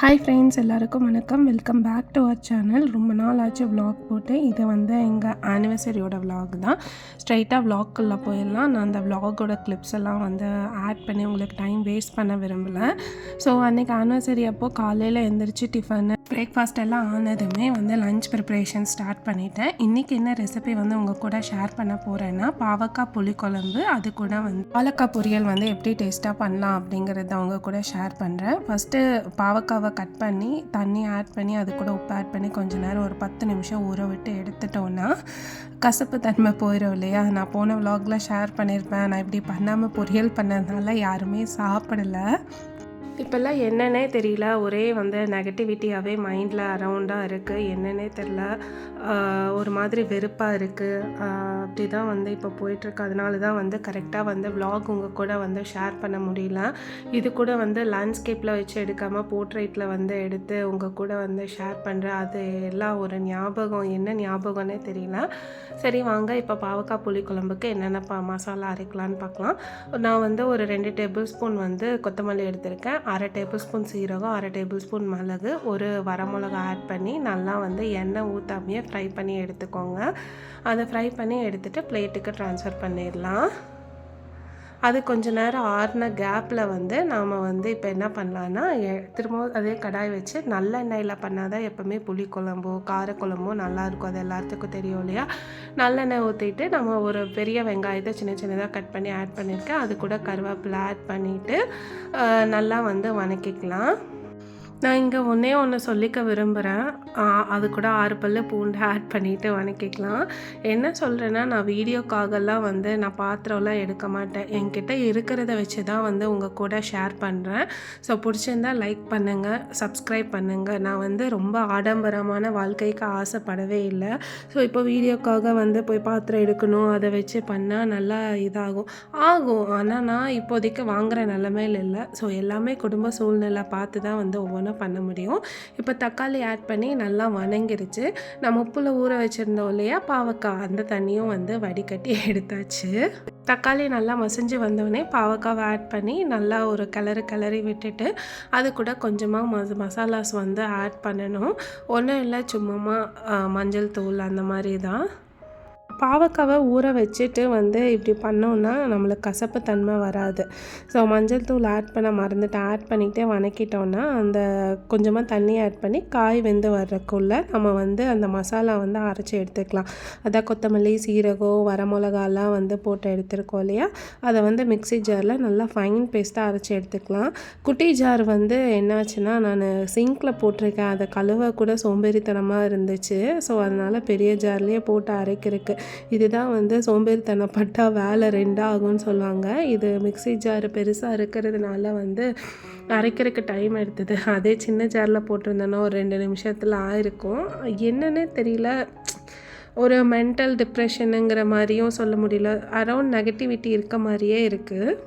Hi friends எல்லாருக்கும் வணக்கம். Welcome back to our channel ரொம்ப நாள் ஆச்சு vlog போட்டு. இது வந்து எங்கள் ஆனிவர்சரியோட வ்ளாக் தான். ஸ்ட்ரைட்டாக வ்ளாக்குள்ளே போயிடலாம். நான் அந்த வ்ளாகோட கிளிப்ஸ் எல்லாம் வந்து ஆட் பண்ணி உங்களுக்கு டைம் வேஸ்ட் பண்ண விரும்பலை. ஸோ அன்றைக்கி ஆனிவர்சரி அப்போது காலையில் எழுந்திரிச்சு டிஃபனு பிரேக்ஃபாஸ்ட் எல்லாம் ஆனதுமே வந்து லஞ்ச் ப்ரிப்பரேஷன் ஸ்டார்ட் பண்ணிட்டேன். இன்றைக்கி என்ன ரெசிபி வந்து உங்கள் கூட ஷேர் பண்ண போகிறேன்னா பாவக்காய் புளிக்குழம்பு. அது கூட வந்து பாலக்காய் பொரியல் வந்து எப்படி டேஸ்ட்டாக பண்ணலாம் அப்படிங்கிறத அவங்க கூட ஷேர் பண்ணுறேன் ஃபஸ்ட்டு பாவக்காவை கட் பண்ணி தண்ணி ஆட் பண்ணி அது கூட உப்பு ஆட் பண்ணி கொஞ்ச நேரம் ஒரு பத்து நிமிஷம் ஊற விட்டு எடுத்துட்டோன்னா கசப்பு தன்மை போயிடும் இல்லையா? நான் போன vlogல ஷேர் பண்ணியிருப்பேன். நான் இப்படி பண்ணாமல் பொரியல் பண்ணதுனால யாருமே சாப்பிடலை. இப்போல்லாம் என்னன்னே தெரியல. ஒரே வந்து நெகட்டிவிட்டியாகவே மைண்டில் அரவுண்டாக இருக்குது என்னன்னே தெரில ஒரு மாதிரி வெறுப்பாக இருக்குது அப்படி தான் வந்து இப்போ போயிட்டுருக்கு. அதனால தான் வந்து கரெக்டாக வந்து வ்ளாக் உங்கள் கூட வந்து ஷேர் பண்ண முடியல. இது கூட வந்து லேண்ட்ஸ்கேப்பில் வச்சு எடுக்காமல் போர்ட்ரேட்டில் வந்து எடுத்து உங்கள் கூட வந்து ஷேர் பண்ணுறேன் அது எல்லாம் ஒரு ஞாபகம். என்ன ஞாபகம்னே தெரியல. சரி வாங்க. இப்போ பாவக்காய் புளி குழம்புக்கு என்னென்ன பா மசாலா அரைக்கலான்னு பார்க்கலாம் நான் வந்து ஒரு ரெண்டு டேபிள் ஸ்பூன் வந்து கொத்தமல்லி எடுத்திருக்கேன். அரை டேபிள் ஸ்பூன் சீரகம் அரை டேபிள் ஸ்பூன் மிளகு ஒரு வரமிளகா ஆட் பண்ணி நல்லா வந்து எண்ணெய் ஊற்றாமையே ஃப்ரை பண்ணி எடுத்துக்கோங்க. அதை ஃப்ரை பண்ணி எடுத்துகிட்டு பிளேட்டுக்கு ட்ரான்ஸ்ஃபர் பண்ணிடலாம். அது கொஞ்ச நேரம் ஆறின கேப்பில் வந்து நாம் வந்து இப்போ என்ன பண்ணலான்னா எ- அதே கடாய் வச்சு நல்லெண்ணெயில் பண்ணால் தான் எப்போவுமே புளிக்குழம்போ காரக்குழம்போ நல்லாயிருக்கும் அது எல்லாத்துக்கும் தெரியும் இல்லையா? நல்லெண்ணெய் ஊற்றிட்டு நம்ம ஒரு பெரிய வெங்காயத்தை சின்ன சின்னதாக கட் பண்ணி ஆட் பண்ணியிருக்கேன். அது கூட கருவேப்பிலை ஆட் பண்ணிவிட்டு நல்லா வந்து வணக்கிக்கலாம். நான் இங்கே ஒன்றே ஒன்று சொல்லிக்க விரும்புகிறேன் அது கூட ஆறு பல்லு பூண்டு ஆட் பண்ணிவிட்டு வணக்கிக்கலாம். என்ன சொல்கிறேன்னா நான் வீடியோக்காகலாம் வந்து நான் பாத்திரம்லாம் எடுக்க மாட்டேன். என்கிட்ட இருக்கிறத வச்சு தான் வந்து உங்கள் கூட ஷேர் பண்ணுறேன் ஸோ பிடிச்சிருந்தா லைக் பண்ணுங்கள் சப்ஸ்கிரைப் பண்ணுங்கள் நான் வந்து ரொம்ப ஆடம்பரமான வாழ்க்கைக்கு ஆசைப்படவே இல்லை. ஸோ இப்போ வீடியோக்காக வந்து போய் பாத்திரம் எடுக்கணும் அதை வச்சு பண்ணால் நல்லா இதாகும். ஆகும். ஆனால் நான் இப்போதைக்கு வாங்குற நிலமையில இல்லை. ஸோ எல்லாமே குடும்ப சூழ்நிலை பார்த்து தான் வந்து ஒவ்வொன்றும் பண்ண முடியும். இப்போ தக்காளி ஆட் பண்ணி நல்லா வணங்கிருச்சு. நம்ம உப்புல ஊற வச்சுருந்தோம் இல்லையா? பாவக்காய் அந்த தண்ணியும் வந்து வடிகட்டி எடுத்தாச்சு. தக்காளி நல்லா மசிஞ்சு வந்தோடனே பாவக்காவை ஆட் பண்ணி நல்லா ஒரு கிளறு கிளறி விட்டுட்டு அது கூட கொஞ்சமாக மச மசாலாஸ் வந்து ஆட் பண்ணணும். ஒன்றும் இல்லை சும்மா மஞ்சள் தூள் அந்த மாதிரி தான். பாவக்காவை ஊற வச்சுட்டு வந்து இப்படி பண்ணோன்னா நம்மளுக்கு கசப்பு தன்மை வராது. ஸோ மஞ்சள் தூள் ஆட் பண்ண மறந்துட்டு ஆட் பண்ணிகிட்டே வணக்கிட்டோன்னா அந்த கொஞ்சமாக தண்ணி ஆட் பண்ணி காய் வெந்து வர்றக்குள்ளே நம்ம வந்து அந்த மசாலா வந்து அரைச்சி எடுத்துக்கலாம். அதான் கொத்தமல்லி சீரகம் வரமிளகாலாம் வந்து போட்டு எடுத்துருக்கோம் இல்லையா? அதை வந்து மிக்ஸி ஜாரில் நல்லா ஃபைன் பேஸ்ட்டாக அரைச்சி எடுத்துக்கலாம். குட்டி ஜார் வந்து என்னாச்சுன்னா நான் சிங்கில் போட்டிருக்கேன். அதை கழுவ கூட சோம்பேறித்தனமாக இருந்துச்சு. ஸோ அதனால் பெரிய ஜார்லேயே போட்டு அரைக்கிறதுக்கு. இதுதான் வந்து சோம்பேறித்தனப்பட்டா வேலை ரெண்டாக ஆகும்னு சொல்லுவாங்க. இது மிக்ஸி ஜார் பெருசாக இருக்கிறதுனால வந்து அரைக்கிறதுக்கு டைம் எடுத்தது. அதே சின்ன ஜாரில் போட்டிருந்தேன்னா ஒரு ரெண்டு நிமிஷத்தில் ஆயிருக்கும். என்னன்னே தெரியல. ஒரு மென்டல் டிப்ரெஷனுங்கிற மாதிரியும் சொல்ல முடியல. அரௌண்ட் நெகட்டிவிட்டி இருக்க மாதிரியே இருக்குது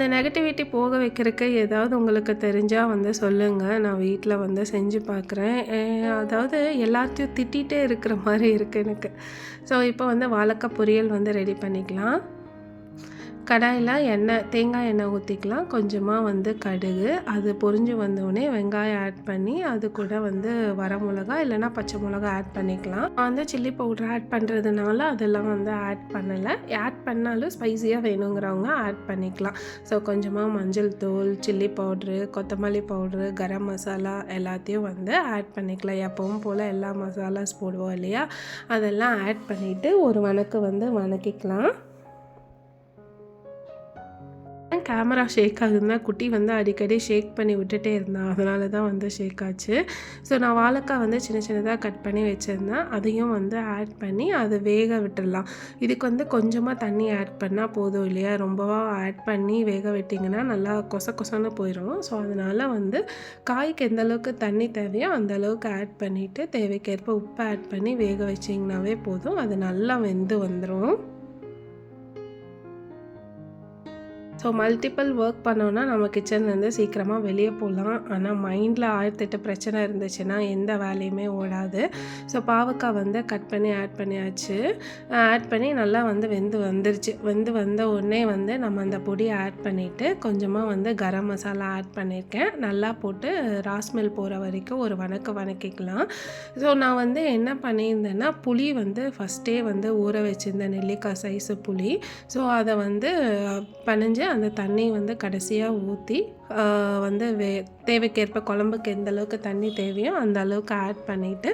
இந்த நெகட்டிவிட்டி போக வைக்கிறதுக்கு ஏதாவது உங்களுக்கு தெரிஞ்சால் வந்து சொல்லுங்கள் நான் வீட்டில் வந்து செஞ்சு பார்க்குறேன் அதாவது எல்லாத்தையும் திட்டிகிட்டே இருக்கிற மாதிரி இருக்குது எனக்கு. ஸோ இப்போ வந்து வாழைக்காய் பொரியல் வந்து ரெடி பண்ணிக்கலாம். கடாயில் எண்ணெய் தேங்காய் எண்ணெய் ஊற்றிக்கலாம் கொஞ்சமாக வந்து கடுகு. அது பொரிஞ்சு வந்தோடனே வெங்காயம் ஆட் பண்ணி அது கூட வந்து வரமிளகா இல்லைன்னா பச்சை மிளகா ஆட் பண்ணிக்கலாம். நான் வந்து சில்லி பவுடர் ஆட் பண்ணுறதுனால அதெல்லாம் வந்து ஆட் பண்ணலை. ஆட் பண்ணாலும் ஸ்பைசியாக வேணுங்கிறவங்க ஆட் பண்ணிக்கலாம். ஸோ கொஞ்சமாக மஞ்சள் தூள் சில்லி பவுட்ரு கொத்தமல்லி பவுட்ரு கரம் மசாலா எல்லாத்தையும் வந்து ஆட் பண்ணிக்கலாம். எப்பவும் போல் எல்லா மசாலாஸ் போடுவோம் இல்லையா? அதெல்லாம் ஆட் பண்ணிவிட்டு ஒரு வணக்கு வந்து வணக்கிக்கலாம். கேமரா ஷேக் ஆகுதுன்னா குட்டி வந்து அடிக்கடி ஷேக் பண்ணி விட்டுட்டே இருந்தான் அதனால தான் வந்து ஷேக் ஆச்சு. ஸோ நான் வாழைக்காய் வந்து சின்ன சின்னதாக கட் பண்ணி வச்சுருந்தேன் அதையும் வந்து ஆட் பண்ணி அதை வேக விட்டுடலாம். இதுக்கு வந்து கொஞ்சமாக தண்ணி ஆட் பண்ணால் போதும் இல்லையா? ரொம்பவா ஆட் பண்ணி வேக விட்டிங்கன்னா நல்லா கொச கொசன்னு போயிடும் ஸோ அதனால் வந்து காய்க்கு எந்த அளவுக்கு தண்ணி தேவையோ அந்த அளவுக்கு ஆட் பண்ணிவிட்டு தேவைக்கேற்ப உப்பு ஆட் பண்ணி வேக வச்சிங்கனாவே போதும். அது நல்லா வெந்து வந்துடும் ஸோ மல்டிபிள் ஒர்க் பண்ணோன்னா நம்ம கிச்சன்லேருந்து சீக்கிரமாக வெளியே போகலாம். ஆனால் மைண்டில் ஆயிரத்தெட்டு பிரச்சனை இருந்துச்சுன்னா எந்த வேலையுமே ஓடாது. ஸோ பாவக்காய் வந்து கட் பண்ணி ஆட் பண்ணியாச்சு. ஆட் பண்ணி நல்லா வந்து வெந்து வந்துருச்சு. வெந்து வந்த உடனே வந்து நம்ம அந்த பொடியை ஆட் பண்ணிவிட்டு கொஞ்சமாக வந்து கரம் மசாலா ஆட் பண்ணியிருக்கேன். நல்லா போட்டு ராஸ்மெல் போகிற வரைக்கும் ஒரு வணக்க வணக்கிக்கலாம். ஸோ நான் வந்து என்ன பண்ணியிருந்தேன்னா புளி வந்து ஃபஸ்ட்டே வந்து ஊற வச்சுருந்தேன் நெல்லிக்காய் சைஸு புளி. ஸோ அதை வந்து பனிஞ்சு அந்த தண்ணி வந்து கடைசியாக ஊற்றி வந்து வே தேவைக்கேற்ப குழம்புக்கு எந்த அளவுக்கு தண்ணி தேவையோ அந்த அளவுக்கு ஆட் பண்ணிவிட்டு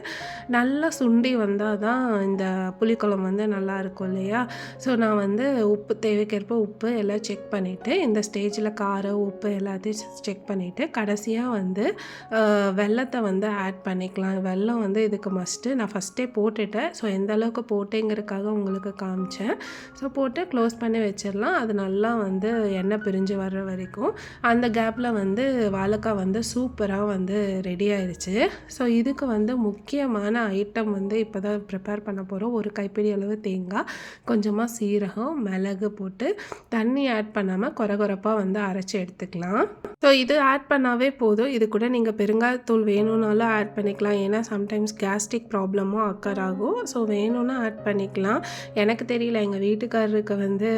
நல்லா சுண்டி வந்தால் தான் இந்த புளிக்குழம்பு வந்து நல்லா இருக்கும் இல்லையா? ஸோ நான் வந்து உப்பு தேவைக்கேற்ப உப்பு எல்லாம் செக் பண்ணிவிட்டு இந்த ஸ்டேஜில் காரம் உப்பு எல்லாத்தையும் செக் பண்ணிவிட்டு கடைசியாக வந்து வெள்ளத்தை வெல்லத்தை வந்து ஆட் பண்ணிக்கலாம். வெல்லம் வந்து இதுக்கு மஸ்ட்டு நான் ஃபஸ்ட்டே போட்டுட்டேன். ஸோ எந்த அளவுக்கு போட்டேங்கிறதுக்காக உங்களுக்கு காமிச்சேன். ஸோ போட்டு க்ளோஸ் பண்ணி வச்சிடலாம். அது நல்லா வந்து எண்ணெய் பிரிஞ்சு வர்ற வரைக்கும். அந்த கே கேப்பில் வந்து வாழைக்காய் வந்து சூப்பராக வந்து ரெடி ஆயிடுச்சு. ஸோ இதுக்கு வந்து முக்கியமான ஐட்டம் வந்து இப்போ தான் ப்ரிப்பேர் பண்ண போகிறோம் ஒரு கைப்பிடி அளவு தேங்காய் கொஞ்சமாக சீரகம் மிளகு போட்டு தண்ணி ஆட் பண்ணாமல் கொரகொரப்பாக வந்து அரைச்சி எடுத்துக்கலாம். ஸோ இது ஆட் பண்ணாவே போதும். இது கூட நீங்கள் பெருங்காயத்தூள் வேணும்னாலும் ஆட் பண்ணிக்கலாம். ஏன்னா சம்டைம்ஸ் கேஸ்ட்ரிக் ப்ராப்ளமும் அக்கர் ஆகும். ஸோ வேணும்னா ஆட் பண்ணிக்கலாம். எனக்கு தெரியல எங்கள் வீட்டுக்காரருக்கு வந்து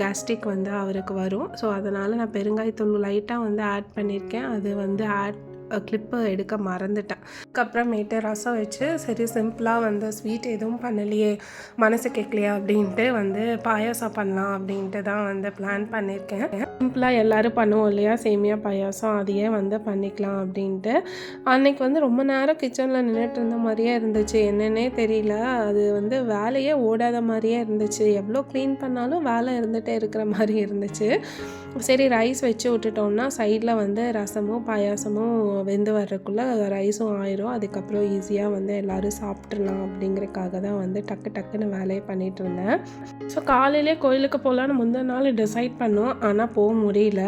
கேஸ்ட்ரிக் வந்து அவருக்கு வரும். ஸோ அதனால் நான் பெருங்காயத்தூள் லைட்டாக வந்து ஆட் பண்ணியிருக்கேன் அது வந்து ஆட் கிளிப்பு எடுக்க மறந்துட்டேன். அதுக்கப்புறமேட்டு ரசம் வச்சு சரி சிம்பிளாக வந்து ஸ்வீட் எதுவும் பண்ணலையே மனசு கேட்கலையா அப்படின்ட்டு வந்து பாயாசம் பண்ணலாம் அப்படின்ட்டு தான் வந்து பிளான் பண்ணியிருக்கேன். சிம்பிளாக எல்லோரும் பண்ணுவோம் இல்லையா? சேமியா பாயாசம் அதையே வந்து பண்ணிக்கலாம் அப்படின்ட்டு. அன்னைக்கு வந்து ரொம்ப நேரம் கிச்சனில் நின்றுட்டு இருந்த மாதிரியே இருந்துச்சு. என்னன்னே தெரியல. அது வந்து வேலையே ஓடாத மாதிரியே இருந்துச்சு. எவ்வளோ க்ளீன் பண்ணாலும் வேலை இருந்துகிட்டே இருக்கிற மாதிரி இருந்துச்சு. சரி ரைஸ் வச்சு விட்டுட்டோம்னா சைடில் வந்து ரசமும் பாயாசமும் வெந்து வர்றதுக்குள்ளே ரைஸும் ஆயிரும். அதுக்கப்புறம் ஈஸியாக வந்து எல்லோரும் சாப்பிட்றலாம் அப்படிங்கிறக்காக தான் வந்து டக்கு டக்குன்னு வேலையை பண்ணிகிட்டு இருந்தேன். ஸோ காலையிலே கோயிலுக்கு போகலான்னு முந்தின நாள் டிசைட் பண்ணோம். ஆனால் போக முடியல.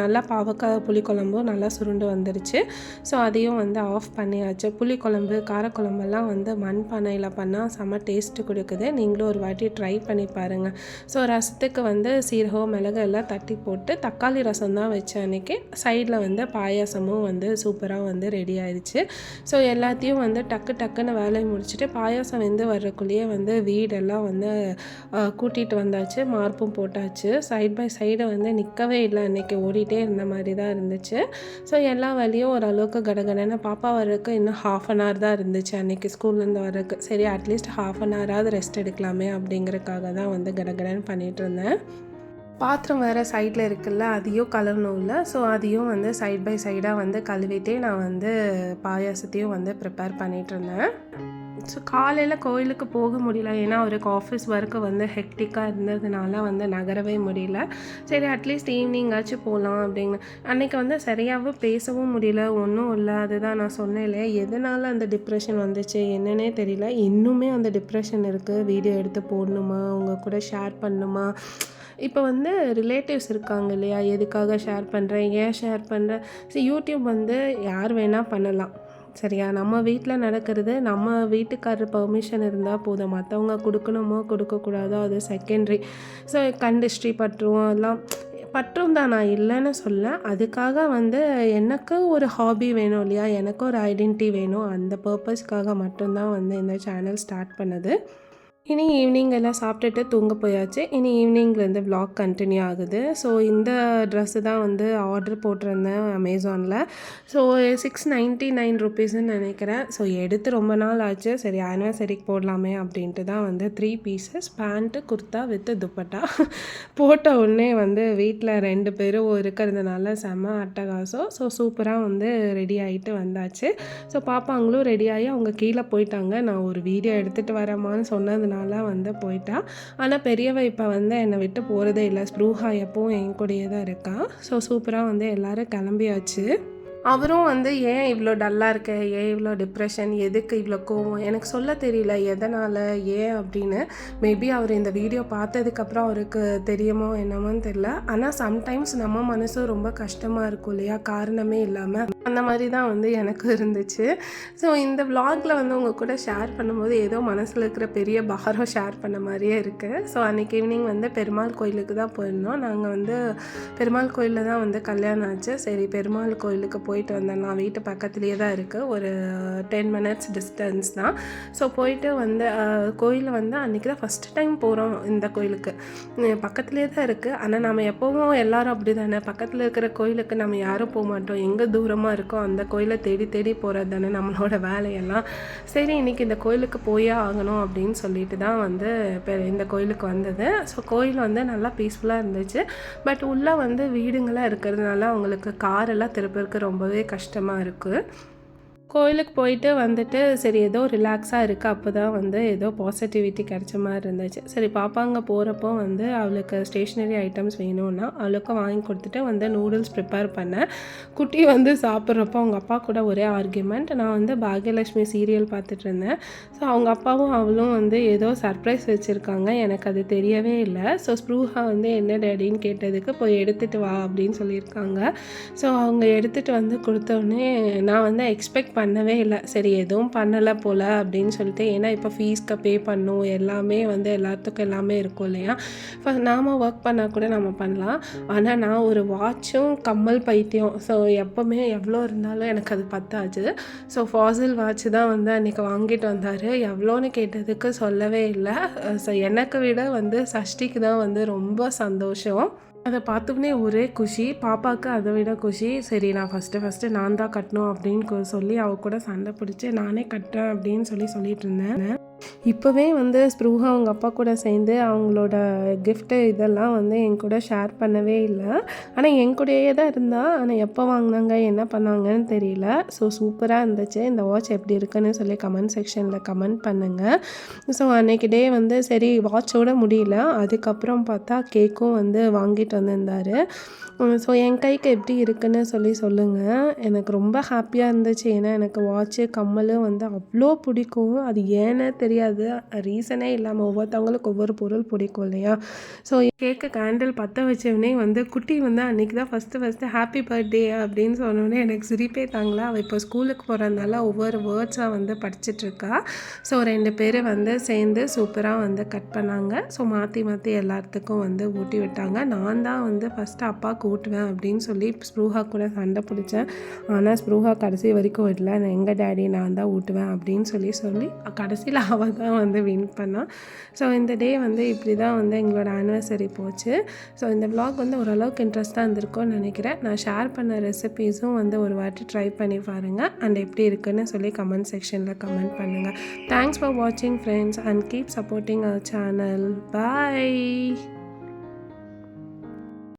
நல்லா பாவக்காய் புளிக்குழம்பும் நல்லா சுருண்டு வந்துருச்சு. ஸோ அதையும் வந்து ஆஃப் பண்ணியாச்சு. புளிக்குழம்பு காரக்குழம்பெல்லாம் வந்து மண் பானையில் பண்ணால் செம்ம டேஸ்ட்டு கொடுக்குது. நீங்களும் ஒரு வாட்டி ட்ரை பண்ணி பாருங்கள் ஸோ ரசத்துக்கு வந்து சீரகம் மிளகு எல்லாம் தட்டி போட்டு தக்காளி ரசம் தான் வச்சேன் அன்றைக்கி சைடில் வந்து பாயாசமும் வந்து சூப்பராக வந்து ரெடி ஆயிடுச்சு. ஸோ எல்லாத்தையும் வந்து டக்கு டக்குன்னு வேலையை முடிச்சுட்டு பாயாசம் வந்து வர்றதுக்குள்ளேயே வந்து வீடெல்லாம் வந்து கூட்டிகிட்டு வந்தாச்சு. மார்ப்பும் போட்டாச்சு. சைட் பை சைடு வந்து நிற்கவே இல்லை அன்றைக்கி ஓடிட்டே இருந்த மாதிரி தான் இருந்துச்சு. ஸோ எல்லா வேலையும் ஓரளவுக்கு கடகடன்னு பாப்பா வர்றதுக்கு இன்னும் ஹாஃப் அன் ஹவர் தான் இருந்துச்சு அன்றைக்கி ஸ்கூல்லேருந்து வர்றதுக்கு. சரி அட்லீஸ்ட் ஹாஃப் அன் ஹவராவது ரெஸ்ட் எடுக்கலாமே அப்படிங்கிறக்காக தான் வந்து கடகடன்னு பண்ணிகிட்டு இருந்தேன். பாத்திரம் வேறு சைடில் இருக்குல்ல அதையும் கழுவணும் இல்லை. ஸோ அதையும் வந்து சைட் பை சைடாக வந்து கழுவிட்டே நான் வந்து பாயாசத்தையும் வந்து ப்ரிப்பேர் பண்ணிகிட்டு இருந்தேன். ஸோ காலையில் கோயிலுக்கு போக முடியல. ஏன்னா அவருக்கு ஆஃபீஸ் ஒர்க்கு வந்து ஹெக்டிக்காக இருந்ததுனால வந்து நகரவே முடியல. சரி அட்லீஸ்ட் ஈவினிங்காச்சும் போகலாம் அப்படின்னு. அன்றைக்கி வந்து சரியாகவும் பேசவும் முடியல. ஒன்றும் இல்லை அதுதான் நான் சொன்னேன் இல்லையா? எதனால் அந்த டிப்ரெஷன் வந்துச்சு? என்னன்னே தெரியல. இன்னுமே அந்த டிப்ரெஷன் இருக்குது வீடியோ எடுத்து போடணுமா? உங்கள் கூட ஷேர் பண்ணணுமா? இப்போ வந்து ரிலேட்டிவ்ஸ் இருக்காங்க இல்லையா? எதுக்காக ஷேர் பண்ணுறேன் ஏன் ஷேர் பண்ணுறேன் ஸோ யூடியூப் வந்து யார் வேணால் பண்ணலாம். சரியா? நம்ம வீட்டில் நடக்கிறது நம்ம வீட்டுக்காரர் பர்மிஷன் இருந்தால் போதும். மற்றவங்க கொடுக்கணுமோ கொடுக்கக்கூடாதோ அது செகண்டரி ஸோ கண்டிஸ்ட்ரி பற்றுவோம் எல்லாம் பற்றும் தான் நான் இல்லைன்னு சொல்ல. அதுக்காக வந்து எனக்கு ஒரு ஹாபி வேணும் இல்லையா? எனக்கு ஒரு ஐடென்டிட்டி வேணும். அந்த பர்பஸ்க்காக மட்டும்தான் வந்து இந்த சேனல் ஸ்டார்ட் பண்ணது. இனி ஈவினிங் எல்லாம் சாப்பிட்டுட்டு தூங்க போயாச்சு. இனி ஈவினிங்லேருந்து விலாக் கண்டினியூ ஆகுது. ஸோ இந்த ட்ரெஸ்ஸு தான் வந்து ஆர்டர் போட்டிருந்தேன் அமேசானில் ஸோ சிக்ஸ் நைன்ட்டி நைன் ருபீஸ்ன்னு நினைக்கிறேன். ஸோ எடுத்து ரொம்ப நாள் ஆச்சு. சரி ஆனிவர்சரிக்கு போடலாமே அப்படின்ட்டு தான் வந்து three pieces pant kurta with dupatta போட்ட உடனே வந்து வீட்டில் ரெண்டு பேரும் இருக்கிறதுனால செம்ம அட்டகாசம். ஸோ சூப்பராக வந்து ரெடி ஆகிட்டு வந்தாச்சு. ஸோ பாப்பாங்களும் ரெடி ஆகி அவங்க கீழே போயிட்டாங்க. நான் ஒரு வீடியோ எடுத்துகிட்டு வரமான்னு சொன்னதுனால வந்து போயிட்டா. ஆனால் பெரியவ இப்போ வந்து என்னை விட்டு போகிறதே இல்லை. ஸ்ப்ரூஹா எப்பவும் என் கூடயே தான் இருக்கா. ஸோ சூப்பராக வந்து எல்லோரும் கிளம்பியாச்சு. அவரும் வந்து ஏன் இவ்வளோ டல்லாக இருக்க? ஏன் இவ்வளோ டிப்ரெஷன் எதுக்கு இவ்வளோ கோவம்? எனக்கு சொல்ல தெரியல எதனால்? ஏன்? அப்படின்னு. மேபி அவர் இந்த வீடியோ பார்த்ததுக்கப்புறம் அவருக்கு தெரியுமோ என்னமோன்னு தெரில ஆனால் சம்டைம்ஸ் நம்ம மனசும் ரொம்ப கஷ்டமாக இருக்கும் இல்லையா? காரணமே இல்லாமல் அந்த மாதிரி தான் வந்து எனக்கு இருந்துச்சு. ஸோ இந்த vlogல வந்து உங்கள் கூட ஷேர் பண்ணும்போது ஏதோ மனசில் இருக்கிற பெரிய பாரம் ஷேர் பண்ண மாதிரியே இருக்குது ஸோ அன்றைக்கி ஈவினிங் வந்து பெருமாள் கோயிலுக்கு தான் போயிருந்தோம். நாங்கள் வந்து பெருமாள் கோயிலில் தான் வந்து கல்யாணம் ஆச்சு. சரி பெருமாள் கோயிலுக்கு போயிட்டு வந்தேன். வீட்டு பக்கத்துலேயே தான் இருக்குது ஒரு டென் மினிட்ஸ் டிஸ்டன்ஸ் தான். ஸோ போயிட்டு வந்து கோயிலில் வந்து அன்றைக்கி தான் ஃபஸ்ட் டைம் போகிறோம் இந்த கோயிலுக்கு. பக்கத்துலேயே தான் இருக்குது ஆனால் நம்ம எப்போவும் எல்லாரும் அப்படி தானே பக்கத்தில் இருக்கிற கோயிலுக்கு நம்ம யாரும் போக மாட்டோம். எங்கே தூரமாக இருக்கோ அந்த கோயிலை தேடி தேடி போகிறது தானே நம்மளோட வேலையெல்லாம். சரி இன்றைக்கி இந்த கோயிலுக்கு போயே ஆகணும் அப்படின்னு சொல்லிட்டு தான் வந்து இந்த கோயிலுக்கு வந்தது. ஸோ கோயில் வந்து நல்லா பீஸ்ஃபுல்லாக இருந்துச்சு. பட் உள்ளே வந்து வீடுங்களாக இருக்கிறதுனால அவங்களுக்கு காரெல்லாம் திருப்பறதுக்கு ரொம்பவே கஷ்டமாக இருக்குது கோயிலுக்கு போயிட்டு வந்துட்டு சரி ஏதோ ரிலாக்ஸாக இருக்குது அப்போ தான் வந்து ஏதோ பாசிட்டிவிட்டி கிடைச்ச மாதிரி இருந்துச்சு. சரி பாப்பாங்க போகிறப்போ வந்து அவளுக்கு ஸ்டேஷ்னரி ஐட்டம்ஸ் வேணும்னா அவளுக்கு வாங்கி கொடுத்துட்டு வந்து நூடுல்ஸ் ப்ரிப்பேர் பண்ணேன் குட்டி வந்து சாப்பிட்றப்போ அவங்க அப்பா கூட ஒரே ஆர்கியூமெண்ட் நான் வந்து பாக்யலட்சுமி சீரியல் பார்த்துட்டு இருந்தேன். ஸோ அவங்க அப்பாவும் அவளும் வந்து ஏதோ சர்ப்ரைஸ் வச்சுருக்காங்க. எனக்கு அது தெரியவே இல்லை. ஸோ ஸ்ப்ரூஹா வந்து என்ன டேடின்னு கேட்டதுக்கு போய் எடுத்துகிட்டு வா அப்படின்னு சொல்லியிருக்காங்க. ஸோ அவங்க எடுத்துகிட்டு வந்து கொடுத்தோடனே நான் வந்து எக்ஸ்பெக்ட் பண்ணவே இல்லை. சரி எதுவும் பண்ணலை போல் அப்படின்னு சொல்லிட்டு ஏன்னா இப்போ ஃபீஸ்க்கு பே பண்ணும் எல்லாமே வந்து எல்லாத்துக்கும் எல்லாமே இருக்கும் இல்லையா? இப்போ நாம் ஒர்க் பண்ணால் கூட நம்ம பண்ணலாம். ஆனால் நான் ஒரு வாட்சும் கம்மல் பைத்தியம். ஸோ எப்போவுமே எவ்வளோ இருந்தாலும் எனக்கு அது பத்தாச்சு ஸோ ஃபாசில் வாட்ச் தான் வந்து அன்றைக்கி வாங்கிட்டு வந்தார். எவ்வளோன்னு கேட்டதுக்கு சொல்லவே இல்லை. ஸோ எனக்கு விட வந்து சஷ்டிக்கு தான் வந்து ரொம்ப சந்தோஷம். அதை பார்த்தோன்னே ஒரே குஷி பாப்பாவுக்கு அதை விட குஷி சரி நான் ஃபஸ்ட்டு ஃபஸ்ட்டு நான் தான் கட்டணும் அப்படின்னு சொல்லி அவ கூட சண்டை பிடிச்சி நானே கட்டுறேன் அப்படின்னு சொல்லி சொல்லிட்டு இருந்தேன். இப்போவே வந்து ஸ்ப்ரூஹா அவங்க அப்பா கூட சேர்ந்து அவங்களோட கிஃப்ட்டு இதெல்லாம் வந்து என் கூட ஷேர் பண்ணவே இல்லை. ஆனால் என் கூடயே தான் இருந்தால் ஆனால் எப்போ வாங்கினாங்க என்ன பண்ணாங்கன்னு தெரியல. ஸோ சூப்பராக இருந்துச்சு. இந்த வாட்ச் எப்படி இருக்குன்னு சொல்லி கமெண்ட் செக்ஷனில் கமெண்ட் பண்ணுங்கள் ஸோ அன்னைக்கு டே வந்து சரி வாட்சோட முடியல. அதுக்கப்புறம் பார்த்தா கேக்கும் வந்து வாங்கிட்டு வந்திருந்தார். ஸோ என் கைக்கு எப்படி இருக்குன்னு சொல்லி சொல்லுங்கள் எனக்கு ரொம்ப ஹாப்பியாக இருந்துச்சு. ஏன்னா எனக்கு வாட்ச்சு கம்மலும் வந்து அவ்வளோ பிடிக்கும். அது ஏன்னு தெரியாது. ரீசனே இல்லாமல் ஒவ்வொருத்தவங்களுக்கு ஒவ்வொரு பொருள் பிடிக்கும் இல்லையா? ஸோ கேக்கு கேண்டில் பற்ற வச்சவனே வந்து குட்டி வந்து அன்றைக்கி தான் ஃபஸ்ட்டு ஃபஸ்ட்டு ஹாப்பி பர்த்டே அப்படின்னு சொன்னோடனே எனக்கு சிரிப்பே தாங்களா அவள் இப்போ ஸ்கூலுக்கு போகிறதுனால ஒவ்வொரு வேர்ட்ஸாக வந்து படிச்சிட்ருக்கா ஸோ ரெண்டு பேர் வந்து சேர்ந்து சூப்பராக வந்து கட் பண்ணாங்க. ஸோ மாற்றி மாற்றி எல்லாத்துக்கும் வந்து ஊட்டி விட்டாங்க. நான் தான் வந்து ஃபஸ்ட்டு அப்பாவுக்கு ஊட்டுவேன் அப்படின்னு சொல்லி ஸ்ப்ரூஹா கூட சண்டை பிடிச்சேன். ஆனால் ஸ்ப்ரூஹா கடைசி வரைக்கும் விடல நான் எங்கள் டேடி நான் தான் ஊட்டுவேன் அப்படின்னு சொல்லி சொல்லி கடைசியில் அவள் தான் வந்து வின் பண்ணான் ஸோ இந்த டே வந்து இப்படி தான் வந்து எங்களோட ஆனிவர்சரி போச்சு. ஸோ இந்த விளாக் வந்து ஓரளவுக்கு இன்ட்ரெஸ்ட்டாக இருந்திருக்கும்னு நினைக்கிறேன். நான் ஷேர் பண்ண ரெசிபீஸும் வந்து ஒரு வாட்டி ட்ரை பண்ணி பாருங்கள் அண்ட் எப்படி இருக்குன்னு சொல்லி கமெண்ட் செக்ஷனில் கமெண்ட் பண்ணுங்கள் தேங்க்ஸ் ஃபார் வாட்சிங் friends and keep supporting our channel bye